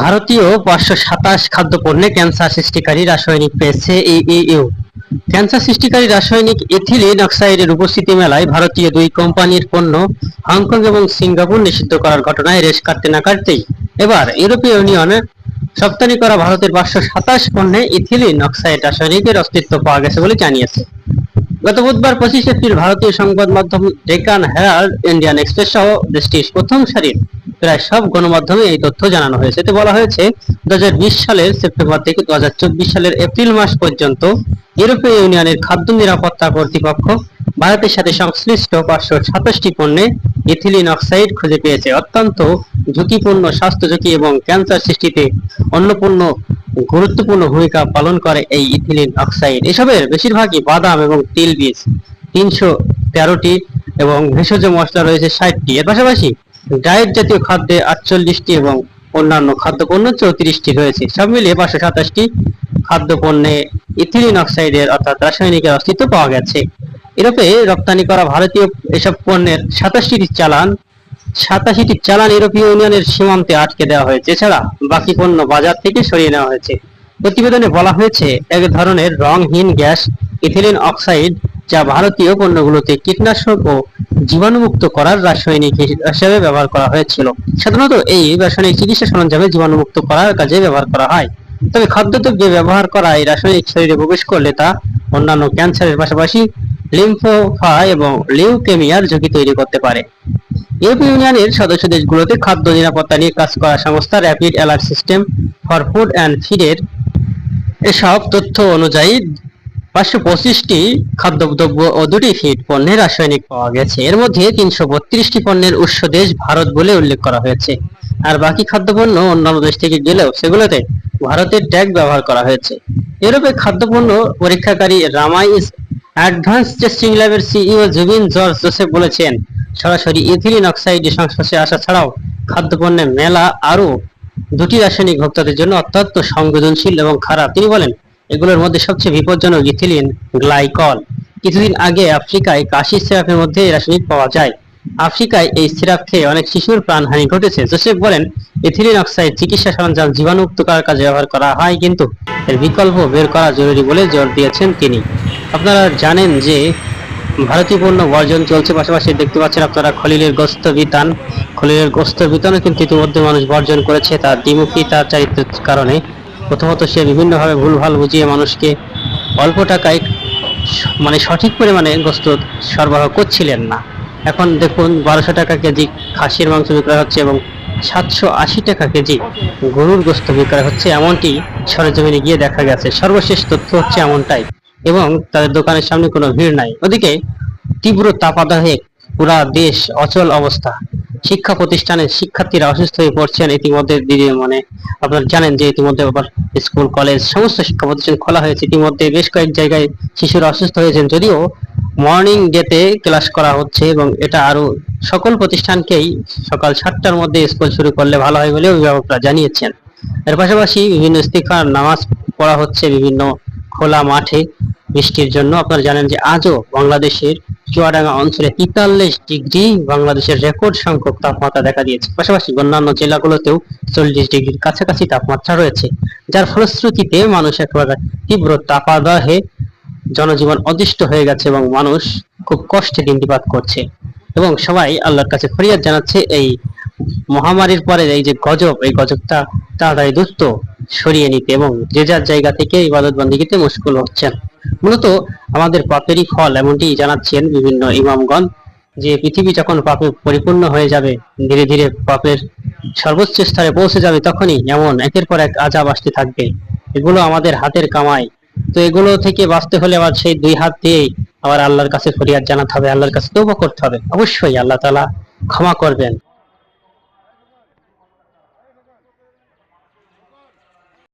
ভারতীয় পাঁচশো সাতাশ খাদ্যপণ্যে ক্যান্সার সৃষ্টিকারী রাসায়নিক পেয়েছে ইউ ক্যান্সার সৃষ্টিকারী রাসায়নিক ইথিলিন অক্সাইডের উপস্থিতি মেলায় ভারতীয় দুই কোম্পানির পণ্য হংকং এবং সিঙ্গাপুর নিষিদ্ধ করার ঘটনায় রেশ কাটতে না কাটতেই। এবার ইউরোপীয় ইউনিয়নে রপ্তানি করা ভারতের পাঁচশো সাতাশ পণ্যে ইথিলিন অক্সাইড রাসায়নিকের অস্তিত্ব পাওয়া গেছে বলে জানিয়েছে। গত বুধবার পঁচিশ এপ্রিল ভারতীয় সংবাদ মাধ্যম ডেকান হেরাল্ড ইন্ডিয়ান এক্সপ্রেস সহ দেশটির প্রথম সারির প্রায় সব গণমাধ্যমে এই তথ্য জানানো হয়েছে। এতে বলা হয়েছে দু সালের সেপ্টেম্বর থেকে দু সালের এপ্রিল মাস পর্যন্ত ইউরোপীয় ইউনিয়নের খাদ্য নিরাপত্তা কর্তৃপক্ষ ভারতের সাথে সংশ্লিষ্ট পাঁচশো সাতাশটি পণ্যে ইথিলিন অক্সাইড খুঁজে পেয়েছে। অত্যন্ত ঝুঁকিপূর্ণ স্বাস্থ্য ঝুঁকি এবং ক্যান্সার সৃষ্টিতে অন্নপূর্ণ গুরুত্বপূর্ণ ভূমিকা পালন করে এই ইথিলিন অক্সাইড। এসবের বেশিরভাগই বাদাম এবং তিল বীজ, তিনশো তেরোটি এবং ভেষজ মশলা রয়েছে ষাটটি। এর পাশাপাশি ডায়েট জাতীয় খাদ্যে আটচল্লিশটি এবং অন্যান্য খাদ্যপণ্য চৌত্রিশটি রয়েছে। সব মিলিয়ে পাঁচশো সাতাশটি খাদ্যপণ্যে ইথিলিন অক্সাইডের অর্থাৎ রাসায়নিকের অস্তিত্ব পাওয়া গেছে। ইউরোপে রপ্তানি করা ভারতীয় এসব পণ্যের সাতাশটি চালান সাতাশিটি চালান ইউরোপীয় ইউনিয়নের সীমান্তে আটকে দেওয়া হয়েছে। এছাড়া বাকি পণ্য বাজার থেকে সরিয়ে নেওয়া হয়েছে। প্রতিবেদনে বলা হয়েছে, এক ধরনের রংহীন গ্যাস, ইথিলিন অক্সাইড, যা ভারতীয় পণ্যগুলোতে কীটনাশক ও জীবাণুমুক্ত করার রাসায়নিক হিসেবে ব্যবহার করা হয়েছিল। সাধারণত এই রাসায়নিক চিকিৎসা সরঞ্জামে জীবাণুমুক্ত করার কাজে ব্যবহার করা হয়। তবে খাদ্যদ্রব্যে ব্যবহার করা এই রাসায়নিক শরীরে প্রবেশ করলে তা অন্যান্য ক্যান্সারের পাশাপাশি লিম্ফোফা এবং লিউকেমিয়ার ঝুঁকি তৈরি করতে পারে। ইউরোপীয় ইউনিয়নের সদস্য দেশগুলোতে খাদ্য নিরাপত্তা নিয়ে কাজ করা সংস্থা rapid alert system for food and ফিডের এসব তথ্য অনুযায়ী পাঁচশো পঁচিশটি খাদ্যদ্রব্য ও দুটি ফিড পণ্যের রাসায়নিক পাওয়া গেছে। এর মধ্যে তিনশো বত্রিশটি পণ্যের উৎস দেশ ভারত বলে উল্লেখ করা হয়েছে। আর বাকি খাদ্যপণ্য অন্যান্য দেশ থেকে গেলেও সেগুলোতে ভারতের ট্যাগ ব্যবহার করা হয়েছে। ইউরোপে খাদ্যপণ্য পরীক্ষাকারী রামাইস অ্যাডভান্স টেস্টিং ল্যাবের সিইও জুবিন জর্জ জোসেফ বলেছেন সরাসরি ইথিলিন অক্সাইডের সংস্পর্শে আসা ছাড়াও খাদ্যপণ্যে মেলা আরও দুটি রাসায়নিক ভোক্তাদের জন্য অত্যন্ত সংবেদনশীল এবং খারাপ। তিনি বলেন, এগুলোর মধ্যে সবচেয়ে বিপজ্জনক ইথিলিন গ্লাইকল। কিছুদিন আগে আফ্রিকায় কাশি সিরাপের মধ্যে এই রাসায়নিক পাওয়া যায়। আফ্রিকায় এই সিরাপ খেয়ে অনেক শিশুর প্রাণহানি ঘটেছে। জোসেফ বলেন, ইথিলিন অক্সাইড চিকিৎসা সরঞ্জাম জীবাণুমুক্ত করার কাজে ব্যবহার করা হয়, কিন্তু এর বিকল্প বের করা জরুরি বলে জোর দিয়েছেন তিনি। আপনারা জানেন যে ভারতীয় পণ্য বর্জন চলছে। পাশাপাশি দেখতে পাচ্ছেন আপনারা খলিলের গোস্ত বিতান। খলিলের গোস্ত বিতানও কিন্তু ইতিমধ্যে মানুষ বর্জন করেছে তার দ্বিমুখী, তার চারিত্রের কারণে। প্রথমত সে বিভিন্নভাবে ভুলভাল বুঝিয়ে মানুষকে অল্প টাকায় মানে সঠিক পরিমাণে গোস্ত সরবরাহ করছিলেন না। এখন দেখুন, বারোশো টাকা কেজি খাসির মাংস বিক্রয় হচ্ছে এবং সাতশো আশি টাকা কেজি গরুর গোস্ত বিক্রয় হচ্ছে। এমনটি সরেজমিনে গিয়ে দেখা গেছে। সর্বশেষ তথ্য হচ্ছে এমনটাই। এবং তাদের দোকানের সামনে কোনো ভিড় নাই। ওদিকে তীব্র তাপাদাহে পুরা দেশ অচল অবস্থা। শিক্ষা প্রতিষ্ঠানে শিক্ষার্থীরা অসুস্থ হয়ে পড়ছেন। ইতিমধ্যে দিদি মানে আপনারা জানেন যে ইতিমধ্যে আবার স্কুল, কলেজ সমস্ত শিক্ষা প্রতিষ্ঠান খোলা হয়েছে। ইতিমধ্যে বেশ কয়েক জায়গায় শিশুরা অসুস্থ হয়েছেন। যদিও মর্নিং ডেতে ক্লাস করা হচ্ছে এবং এটা আরও সকল প্রতিষ্ঠানকেই সকাল সাতটার মধ্যে স্কুল শুরু করলে ভালো হয় বলে অভিভাবকরা জানিয়েছেন। এর পাশাপাশি বিভিন্ন ইস্তিখার, নামাজ পড়া হচ্ছে বিভিন্ন খোলা মাঠে। বৃষ্টির জন্য আপনারা জানেন যে আজও বাংলাদেশের চুয়াডাঙ্গা অঞ্চলে তেতাল্লিশ ডিগ্রি বাংলাদেশের রেকর্ড সংখ্যক তাপমাত্রা দেখা দিয়েছে। পাশাপাশি অন্যান্য জেলাগুলোতেও চল্লিশ ডিগ্রির কাছাকাছি তাপমাত্রা রয়েছে, যার ফলশ্রুতিতে মানুষ একেবারে তীব্র তাপাদাহে জনজীবন অদৃষ্ট হয়ে গেছে এবং মানুষ খুব কষ্টে দিনটিপাত করছে। এবং সবাই আল্লাহর কাছে ফরিয়াদ জানাচ্ছে, এই মহামারীর পরে এই যে গজব, এই গজবটা তাড়াতাড়ি দ্রুত সরিয়ে নিতে এবং যে যার জায়গা থেকে ইবাদত বন্দিগিতে মুশকুল হচ্ছেন। মূলত আমাদের পাপেরই ফল এমনটি জানাচ্ছেন বিভিন্ন ইমামগণ, যে পৃথিবী যখন পাপে পরিপূর্ণ হয়ে যাবে, ধীরে ধীরে পাপের সর্বোচ্চ স্তরে পৌঁছে যাবে, তখনই এমন একের পর এক আজাব আসতে থাকবে। এগুলো আমাদের হাতের কামাই। তো এগুলো থেকে বাঁচতে হলে আবার সেই দুই হাত দিয়েই আবার আল্লাহর কাছে ফরিয়াদ জানাতে হবে, আল্লাহর কাছে তৌবা করতে হবে। অবশ্যই আল্লাহ তালা ক্ষমা করবেন।